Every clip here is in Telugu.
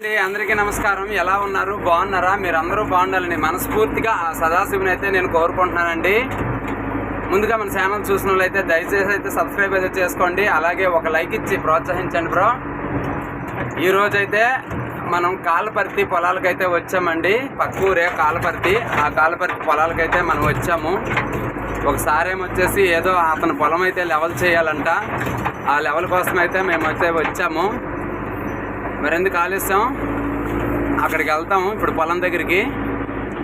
అందరికీ నమస్కారం. ఎలా ఉన్నారు? బాగున్నారా? మీరు అందరూ బాగుండాలని మనస్ఫూర్తిగా ఆ సదాశివుని అయితే నేను కోరుకుంటున్నానండి. ముందుగా మన ఛానల్ చూసిన వాళ్ళైతే దయచేసి అయితే సబ్స్క్రైబ్ అయితే చేసుకోండి. అలాగే ఒక లైక్ ఇచ్చి ప్రోత్సహించండి బ్రో. ఈరోజైతే మనం కాలపర్తి పొలాలకైతే వచ్చామండి. పక్కూరే కాలపర్తి ఆ కాలపర్తి పొలాలకైతే మనం వచ్చాము. ఒకసారి ఏమొచ్చేసి ఏదో అతని పొలం అయితే లెవెల్ చేయాలంట. ఆ లెవెల్ కోసం అయితే మేమైతే వచ్చాము. మరెందుకు ఆలస్యం? అక్కడికి వెళ్తాము ఇప్పుడు పొలం దగ్గరికి.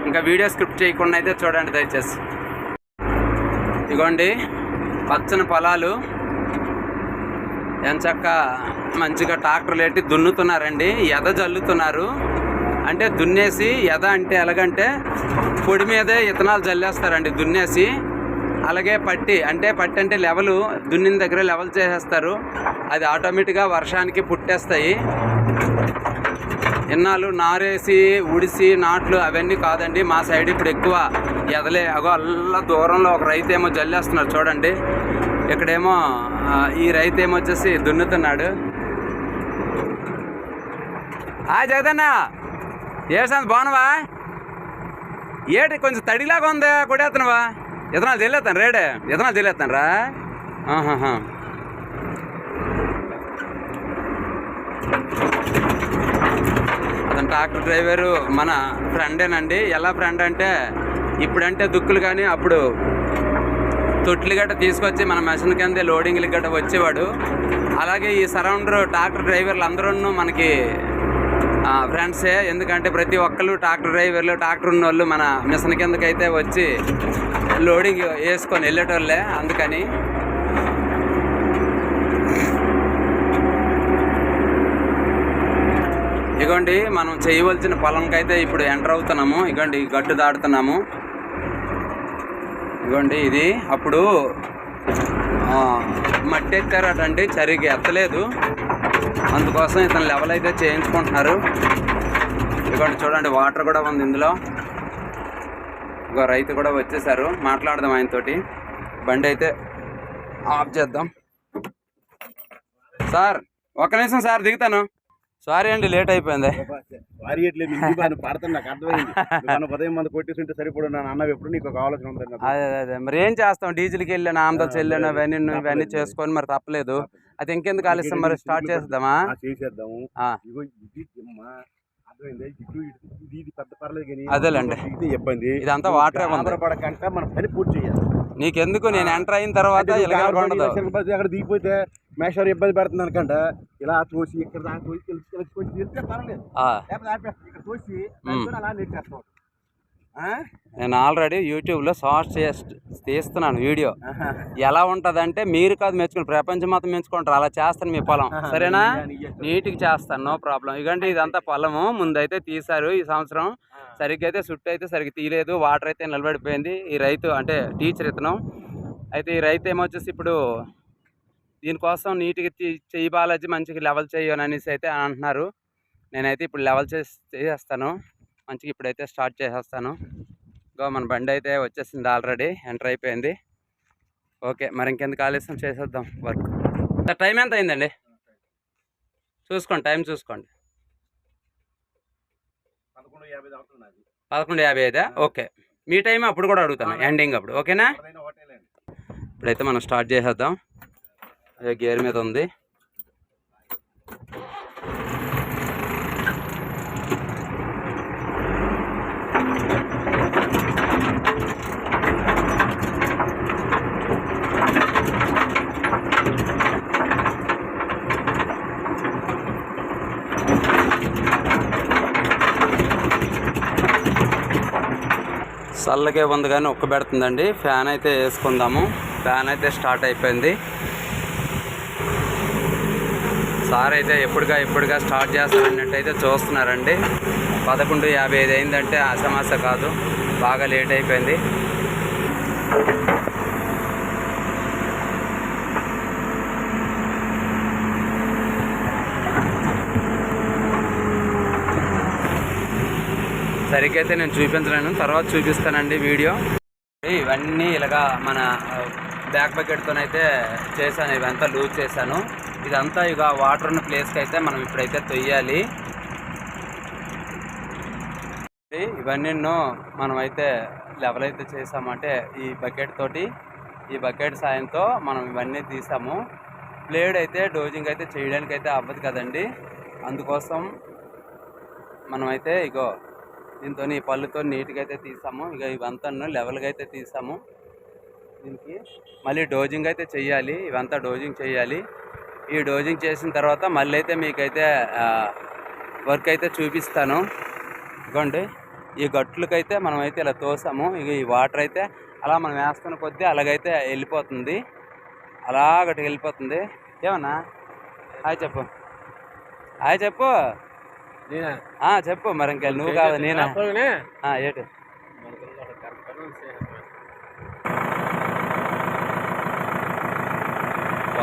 ఇంకా వీడియో స్క్రిప్ట్ చేయకుండా అయితే చూడండి దయచేసి. ఇదిగోండి పచ్చని పొలాలు. ఎంచక్క మంచిగా ట్రాక్టర్లు ఎట్టి దున్నుతున్నారండి. ఎద జల్లుతున్నారు. అంటే దున్నేసి ఎద అంటే ఎలాగంటే పొడి మీదే ఇతనాలు జల్లేస్తారండి దున్నేసి. అలాగే పట్టి అంటే పట్టి అంటే లెవెలు దున్నిన దగ్గర లెవెల్ చేసేస్తారు. అది ఆటోమేటిక్గా వర్షానికి పుట్టేస్తాయి. ఇన్నాళ్ళు నారేసి ఉడిసి నాట్లు అవన్నీ కాదండి. మా సైడ్ ఇప్పుడు ఎక్కువ ఎదలే. అగో అల్ల దూరంలో ఒక రైతు ఏమో జల్లేస్తున్నారు చూడండి. ఇక్కడేమో ఈ రైతు ఏమో వచ్చేసి దున్నుతున్నాడు. ఆ జగదన్న. ఏసాను బాగున్నావా? ఏటి కొంచెం తడిలాగా ఉందా కొడేస్తున్నావా? ఇతనాలు తెలియతాను రేడే. ఇతనాలు తెలియతాను రా. ఆహాహా. ట్రాక్టర్ డ్రైవరు మన ఫ్రెండేనండి. ఎలా ఫ్రెండ్ అంటే ఇప్పుడంటే దుక్కులు కానీ అప్పుడు తొట్లు గట్ట తీసుకొచ్చి మన మెషిన్ కింద లోడింగ్లు గట్ట వచ్చేవాడు. అలాగే ఈ సరౌండర్ ట్రాక్టర్ డ్రైవర్లు అందరూ మనకి ఫ్రెండ్సే. ఎందుకంటే ప్రతి ఒక్కళ్ళు ట్రాక్టర్ డ్రైవర్లు ట్రాక్టర్ ఉన్న వాళ్ళు మన మిషన్ కిందకైతే వచ్చి లోడింగ్ వేసుకొని వెళ్ళేటోళ్ళే అందుకని. ఇగోండి మనం చేయవలసిన పొలంకైతే ఇప్పుడు ఎంటర్ అవుతున్నాము. ఇగోండి ఈ గట్టు దాడుతున్నాము ఇగోండి ఇది అప్పుడు మట్టి ఎత్తారటండి సరిగ్గా ఎత్తలేదు. అందుకోసం ఇతను లెవెల్ అయితే చేయించుకుంటున్నారు. ఇదిగోండి చూడండి వాటర్ కూడా ఉంది ఇందులో. ఇంకో రైతు కూడా వచ్చేసారు. మాట్లాడదాం ఆయనతోటి. బండి అయితే ఆఫ్ చేద్దాం. సార్ ఒక్క నిమిషం సార్ దిగుతాను. సారీ అండి లేట్ అయిపోయింది. ఇంటి బాను పాడుతున్నా నాకు అర్థమైంది. మన ఉదయం మంది కొట్టేసి సరిపడు నా అన్న ఎప్పుడు నీకు ఒక ఆలోచన ఉంది. అదే అదే మరి ఏం చేస్తాం? డీజిల్కి వెళ్ళాను ఆమ్దాల్స్ వెళ్ళాను అవన్నీ ఇవన్నీ చేసుకొని మరి తప్పలేదు. అది ఇంకెందుకు ఆలస్యం? మరి స్టార్ట్ చేద్దామా చేసేద్దాము? అదేలేండి. ఇది ఇబ్బంది. ఇదంతా వాటరే ఆంధ్రపడకంట మన పని పూర్తి చేయాలి. నీకెందుకు? నేను ఎంటర్ అయిన తర్వాత అక్కడ దిగిపోతే మేషారు ఇబ్బంది పెడుతుంది అనుకంట ఇలా తోసి ఇక్కడ దాకా తోసి లేకపోతే ఆపేస్తాం. తోసి అలా నెట్టేస్తాం? నేను ఆల్రెడీ యూట్యూబ్లో షార్ట్స్ చేస్- తీస్తున్నాను వీడియో. ఎలా ఉంటుందంటే మీరు కాదు మెచ్చుకుని ప్రపంచం మొత్తం మెచ్చుకుంటారు. అలా చేస్తాను మీ పొలం. సరేనా? నీట్గా చేస్తాను నో ప్రాబ్లం. ఇకంటే ఇదంతా పొలము. ముందైతే తీశారు ఈ సంవత్సరం. సరిగ్గా అయితే సుట్టు అయితే సరిగ్గా తీయలేదు. వాటర్ అయితే నిలబడిపోయింది. ఈ రైతు అంటే టీచర్ ఇతను. అయితే ఈ రైతు ఏమొచ్చేసి ఇప్పుడు దీనికోసం నీట్గా చెయ్యి బాలాజీ మంచిగా లెవెల్ చేయను అనేసి అయితే అంటున్నారు. నేనైతే ఇప్పుడు లెవెల్ చేసి చేసేస్తాను. మంచిగా ఇప్పుడైతే స్టార్ట్ చేసేస్తాను. ఇంకో మన బండి అయితే వచ్చేసింది ఆల్రెడీ ఎంటర్ అయిపోయింది. ఓకే మరి ఇంకెందుకు ఆలస్యం చేసేద్దాం వర్క్. సార్ టైం ఎంత అయిందండి? చూసుకోండి టైం చూసుకోండి. పదకొండు యాభై ఐదా? ఓకే. మీ టైం అప్పుడు కూడా అడుగుతాను ఎండింగ్ అప్పుడు ఓకేనా. ఇప్పుడైతే మనం స్టార్ట్ చేసేద్దాం. గేర్ మీద ఉంది. చల్లగే ఉంది కానీ ఒక్క పెడుతుందండి. ఫ్యాన్ అయితే వేసుకుందాము. ఫ్యాన్ అయితే స్టార్ట్ అయిపోయింది. సార్ అయితే ఎప్పుడుగా ఎప్పుడుగా స్టార్ట్ చేస్తారన్నట్టు అయితే చూస్తున్నారండి. పదకొండు యాభై ఐదు అయిందంటే అసమాస కాదు బాగా లేట్ అయిపోయింది. సరిగ్గా అయితే నేను చూపించలేను తర్వాత చూపిస్తానండి వీడియో. ఇవన్నీ ఇలాగా మన బ్యాక్ బకెట్తోనైతే చేశాను ఇవంతా లూజ్ చేశాను. ఇదంతా ఇక వాటర్ ఉన్న ప్లేస్కి అయితే మనం ఇప్పుడైతే తొయ్యాలి. ఇవన్నీ మనం అయితే లెవెల్ అయితే చేసామంటే ఈ బకెట్ తోటి ఈ బకెట్ సాయంతో మనం ఇవన్నీ తీసాము. ప్లేడ్ అయితే డోజింగ్ అయితే చేయడానికి అయితే అవ్వదు కదండి. అందుకోసం మనమైతే ఇగో దీంతో ఈ పళ్ళుతో నీట్గా అయితే తీసాము. ఇక ఇవంతా లెవెల్గా అయితే తీసాము. దీనికి మళ్ళీ డోజింగ్ అయితే చేయాలి. ఇవంతా డోజింగ్ చేయాలి. ఈ డోజింగ్ చేసిన తర్వాత మళ్ళీ అయితే మీకైతే వర్క్ అయితే చూపిస్తాను. ఇదిగోండి. ఈ గట్లకైతే మనం అయితే ఇలా తోసాము. ఇక ఈ వాటర్ అయితే అలా మనం వేస్తున్న కొద్దీ అలాగైతే వెళ్ళిపోతుంది. అలాగటి వెళ్ళిపోతుంది. ఏమన్నా? హాయ్ చెప్పు. హాయ్ చెప్పు. చెప్పు. మరి ఇంకా నువ్వు కాదు నేనా? ఏంటి?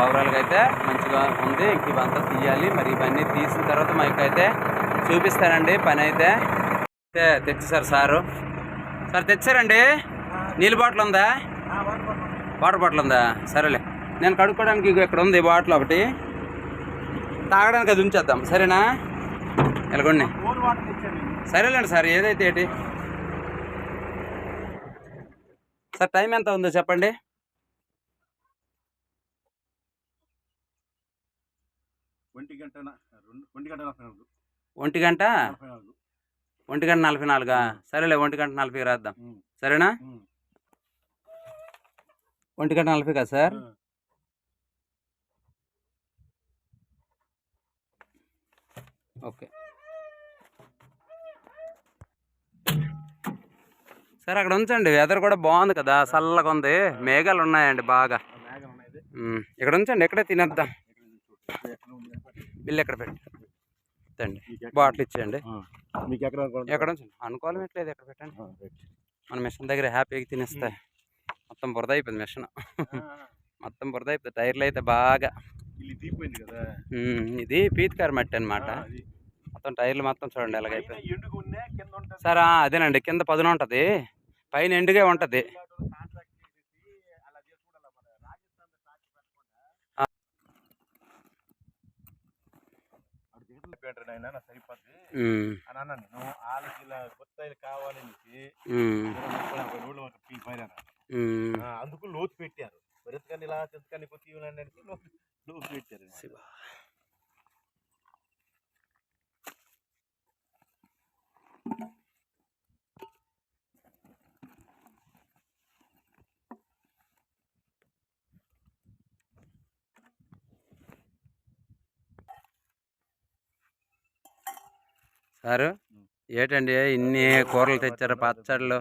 ఓవరాల్గా అయితే మంచిగా ఉంది. ఇంక ఇవంతా తీయాలి. మరి ఇవన్నీ తీసిన తర్వాత మీకు అయితే చూపిస్తానండి. పని అయితే అయితే తెచ్చేసారు సారు. సార్ తెచ్చారండి? నీళ్ళ బాటిల్ ఉందా? వాటర్ బాటిల్ ఉందా? సరేలే. నేను కడుక్కోవడానికి ఇక్కడ ఉంది బాటిల్ ఒకటి. తాగడానికి అది ఉంచేద్దాం. సరేనా? ఎలాగొండి. సరేలేండి సార్ ఏదైతే ఏంటి? సార్ టైం ఎంత ఉందో చెప్పండి. ఒంటి గంట ఒంటి గంట నలభై నాలుగు. ఒంటి గంట? నలభై నాలుగు. ఒంటి గంట నలభై నాలుగా? సరేలే ఒంటి గంట నలభై రాద్దాం. సరేనా. ఒంటి గంట నలభై కదా సార్. ఓకే. సార్ అక్కడ ఉంచండి. వెదర్ కూడా బాగుంది కదా. చల్లగా ఉంది. మేఘాలు ఉన్నాయండి బాగా. ఇక్కడ ఉంచండి. ఎక్కడే తినేద్దాం ఎక్కడ ఉంది చూడు. ఎక్కడ ఉంది అని పట్టి. బిల్లు ఎక్కడ పెట్టి తండి మీకు ఎక్కడ- బాటిల్ ఇచ్చేయండి. మీకు ఎక్కడ? ఎక్కడ అనుకోవాలి ఎట్లేదు ఎక్కడ పెట్టండి. మన మిషన్ దగ్గర హ్యాపీగా తినేస్తాయి మొత్తం బురద అయిపోయింది మిషన్. మొత్తం బురద అయిపోయింది. టైర్లు అయితే బాగా. ఇల్లు ఇది పీతికారు మట్టి అనమాట. మొత్తం టైర్లు మొత్తం చూడండి ఎలాగైపోయింది. ఉంటుంది. సార్ అదేనండి. కింద పదును ఉంటుంది. పైన ఎండుగా ఉంటుంది. అటు దిగుతుంది పెట్టండి ఆయన నా సరిపోద్ది అని అన్నాను నేను. వాళ్ళకి ఇలా కొత్త ఇరవై ముప్పై రోడ్లు ఒక పైన అందుకు లోతు పెట్టారు. మరింతకని ఇలా చెంతకని కొత్త లోతు పెట్టారు. సారు? ఏటండి ఇన్ని కూరలు తెచ్చారు పచ్చళ్ళు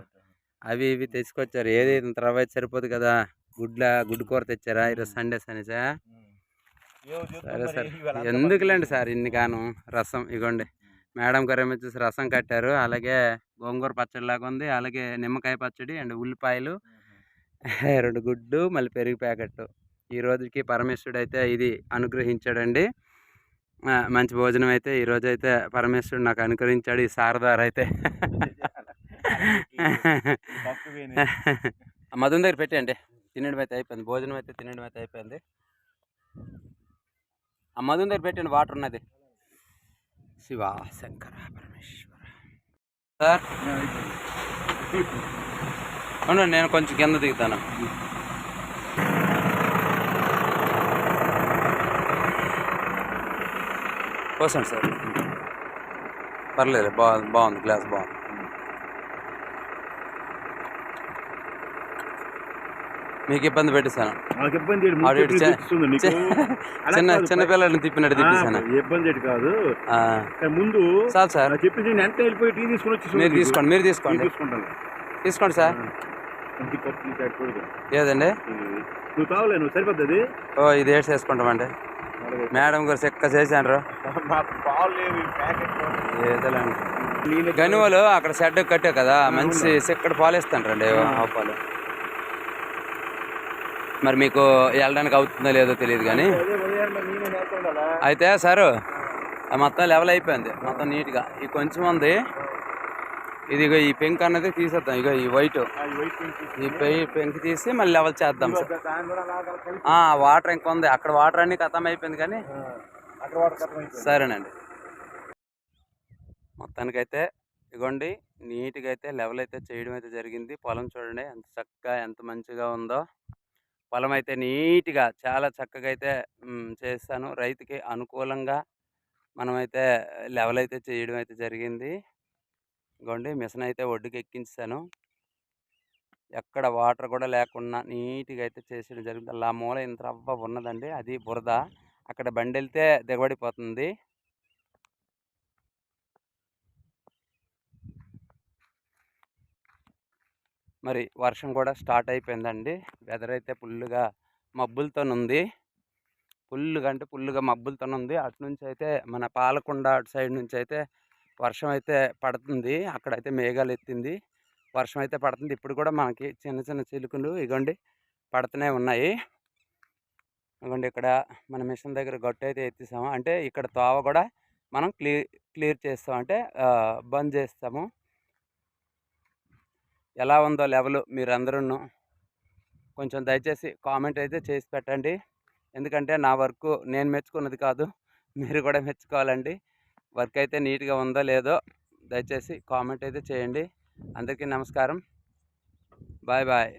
అవి ఇవి తెచ్చుకొచ్చారు. ఏది ఇంత రవ్వ అయితే సరిపోదు కదా? గుడ్ల గుడ్డు కూర తెచ్చారా ఈరోజు సండే సనిసా సరే సరే. ఎందుకులేండి సార్ ఇన్ని కాను రసం? ఇగోండి. మేడం గారు ఏమో చూసి రసం కట్టారు. అలాగే గోంగూర పచ్చడి లాగా ఉంది. అలాగే నిమ్మకాయ పచ్చడి అండ్ ఉల్లిపాయలు రెండు గుడ్డు మళ్ళీ పెరుగు ప్యాకెట్ ఈ రోజుకి పరమేశ్వరుడు అయితే ఇది అనుగ్రహించాడండి. మంచి భోజనం అయితే ఈరోజు అయితే పరమేశ్వరుడు నాకు అనుకరించాడు ఈ సారదార్ అయితే. మధున్ దగ్గర పెట్టండి తినడం అయితే అయిపోయింది. భోజనం అయితే తినడం అయితే అయిపోయింది. ఆ మధున్ దగ్గర పెట్టండి వాటర్ ఉన్నది. శివ శంకర పరమేశ్వర. సార్. అవునండి నేను కొంచెం కింద దిగుతాను. పోసండి సార్. పర్లేదు బాగుంది బాగుంది గ్లాస్ బాగుంది. మీకు ఇబ్బంది పెట్టేశాను చిన్న చిన్న పిల్లల్ని తిప్పినట్టు తిప్పేశాను ఇబ్బంది కాదు. ముందు చాలు సార్. నాకు చెప్పింది నేను వెంటనే వెళ్ళిపోయి టీ తీసుకుని వచ్చి మీరు తీసుకోండి మీరు తీసుకోండి. తీసుకోండి సార్. ఏదండి? నువ్వు తావలే నువ్వు సరిపోద్ది ఓ ఇది ఏడ్స్ వేసుకుంటామండి మేడం గారు చెక్క చేశాను. ఏదోలేండి గనువలు అక్కడ షెడ్ కట్టే కదా మంచి సిక్కడ పాలు ఇస్తాంటారండి ఆవు పాలు మరి మీకు వెళ్ళడానికి అవుతుందో లేదో తెలియదు కానీ? అయితే సారు మొత్తం లెవెల్ అయిపోయింది మొత్తం నీట్గా. ఈ కొంచెం ఉంది ఇది ఇగో ఈ పెంక్ అన్నది తీసేద్దాం. ఇగో ఈ వైట్. ఈ వైట్ పెయింట్ తీసి, ఈ పె పెంక్ తీసి మళ్ళీ లెవెల్ చేద్దాం సార్. వాటర్ ఇంకా ఉంది అక్కడ వాటర్ అన్ని ఖతం అయిపోయింది కానీ. సరేనండి. మొత్తానికైతే ఇగోండి నీట్గా అయితే లెవెల్ అయితే చేయడం అయితే జరిగింది. పొలం చూడండి ఎంత చక్కగా ఎంత మంచిగా ఉందో. పొలం అయితే నీట్గా చాలా చక్కగా అయితే చేస్తాను. రైతుకి అనుకూలంగా మనమైతే లెవెల్ అయితే చేయడం అయితే జరిగింది. ఇగోండి మిషన్ అయితే ఒడ్డుకి ఎక్కించాను ఎక్కడ వాటర్ కూడా లేకుండా నీట్గా అయితే చేసేయడం జరిగింది. అలా మూల ఇంత రవ్వ ఉన్నదండి అది బురద. అక్కడ బండి వెళ్తే దిగబడిపోతుంది. మరి వర్షం కూడా స్టార్ట్ అయిపోయిందండి. వెదర్ అయితే ఫుల్గా మబ్బులతో ఉంది ఫుల్గా అంటే ఫుల్గా మబ్బులతో ఉంది అటు నుంచి అయితే మన పాలకొండ అటు సైడ్ నుంచి అయితే వర్షం అయితే పడుతుంది. అక్కడైతే మేఘాలు ఎత్తింది వర్షం అయితే పడుతుంది. ఇప్పుడు కూడా మనకి చిన్న చిన్న చిలుకలు ఇగోండి పడుతూనే ఉన్నాయి. ఇగోండి ఇక్కడ మన మిషన్ దగ్గర గట్టు అయితే ఎత్తిసాము. అంటే ఇక్కడ తోవ కూడా మనం క్లియర్ క్లియర్ చేస్తాం. అంటే బంద్ చేస్తాము. ఎలా ఉందో లెవెల్ మీరందరూ కొంచెం దయచేసి కామెంట్ అయితే చేసి పెట్టండి. ఎందుకంటే నా వర్క్ నేను మెచ్చుకున్నది కాదు. మీరు కూడా మెచ్చుకోవాలండి. వర్క్ అయితే నీట్గా ఉందో లేదో దయచేసి కామెంట్ అయితే చేయండి. అందరికీ నమస్కారం. Bye bye.